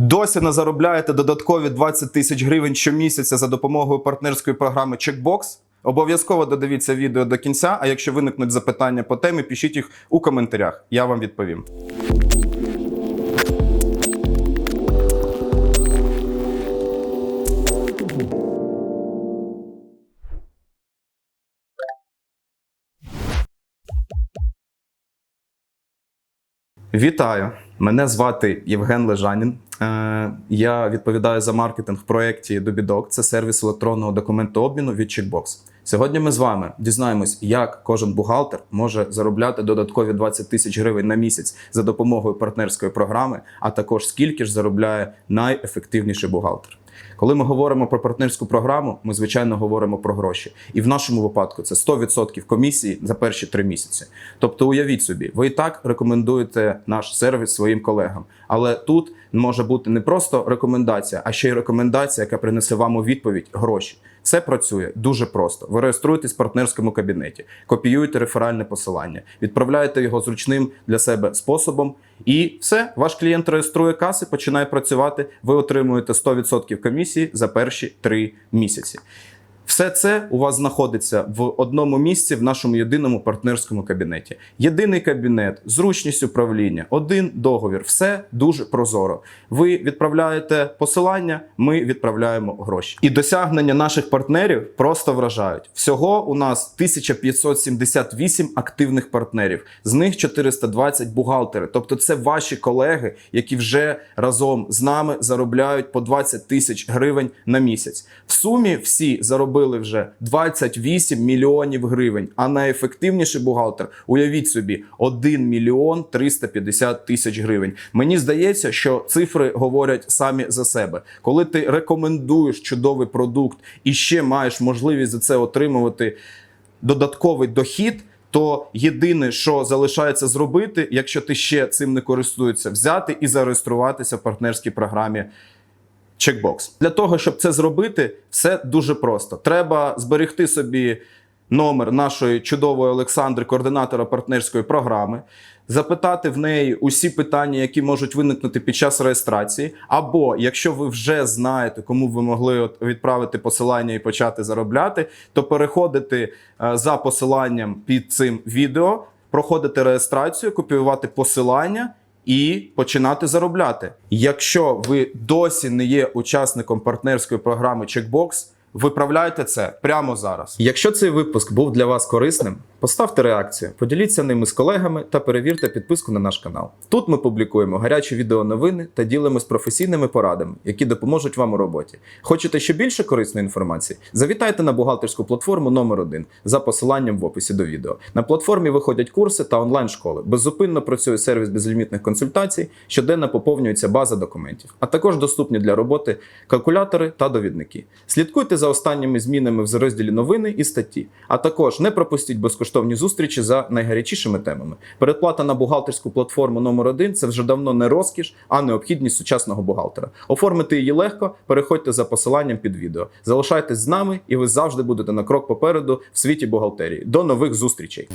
Досі не заробляєте додаткові 20 тисяч гривень щомісяця за допомогою партнерської програми Checkbox? Обов'язково додивіться відео до кінця. А якщо виникнуть запитання по темі, пишіть їх у коментарях. Я вам відповім. Вітаю! Мене звати Євген Лежанін. Е, Я відповідаю за маркетинг в проєкті Добідок. Це сервіс електронного документообміну від Checkbox. Сьогодні ми з вами дізнаємось, як кожен бухгалтер може заробляти додаткові 20 тисяч гривень на місяць за допомогою партнерської програми, а також скільки ж заробляє найефективніший бухгалтер. Коли ми говоримо про партнерську програму, ми звичайно говоримо про гроші. І в нашому випадку це 100% комісії за перші три місяці. Тобто, уявіть собі, ви і так рекомендуєте наш сервіс своїм колегам. Але тут може бути не просто рекомендація, а ще й рекомендація, яка принесе вам у відповідь гроші. Це працює дуже просто. Ви реєструєтесь в партнерському кабінеті, копіюєте реферальне посилання, відправляєте його зручним для себе способом, і все, ваш клієнт реєструє каси, починає працювати. Ви отримуєте 100% комісії за перші три місяці. Все це у вас знаходиться в одному місці в нашому єдиному партнерському кабінеті. Єдиний кабінет, зручність управління, один договір. Все дуже прозоро. Ви відправляєте посилання, ми відправляємо гроші. І досягнення наших партнерів просто вражають. Всього у нас 1578 активних партнерів, з них 420 бухгалтери. Тобто, це ваші колеги, які вже разом з нами заробляють по 20 тисяч гривень на місяць. В сумі всі заробили вже 28 мільйонів гривень. А найефективніший бухгалтер, уявіть собі, 1 мільйон 350 тисяч гривень. Мені здається, що цифри говорять самі за себе. Коли ти рекомендуєш чудовий продукт і ще маєш можливість за це отримувати додатковий дохід. То єдине, що залишається зробити, якщо ти ще цим не користуєшся, взяти і зареєструватися в партнерській програмі Checkbox. Для того, щоб це зробити, все дуже просто. Треба зберегти собі номер нашої чудової Олександри, координатора партнерської програми, запитати в неї усі питання, які можуть виникнути під час реєстрації. Або якщо ви вже знаєте, кому ви могли відправити посилання і почати заробляти, то переходити е, за посиланням під цим відео, проходити реєстрацію, копіювати посилання і починати заробляти. Якщо ви досі не є учасником партнерської програми Checkbox, виправляйте це прямо зараз. Якщо цей випуск був для вас корисним, поставте реакцію, поділіться ними з колегами та перевірте підписку на наш канал. Тут ми публікуємо гарячі відеоновини та ділимось професійними порадами, які допоможуть вам у роботі. Хочете ще більше корисної інформації? Завітайте на бухгалтерську платформу номер 1 за посиланням в описі до відео. На платформі виходять курси та онлайн-школи. Беззупинно працює сервіс безлімітних консультацій, щоденно поповнюється база документів, а також доступні для роботи калкулятори та довідники. Слідкуйте за останніми змінами в розділі новини і статті. А також не пропустіть безкоштовні зустрічі за найгарячішими темами. Передплата на бухгалтерську платформу номер 1 це вже давно не розкіш, а необхідність сучасного бухгалтера. Оформити її легко, переходьте за посиланням під відео. Залишайтесь з нами, і ви завжди будете на крок попереду в світі бухгалтерії. До нових зустрічей!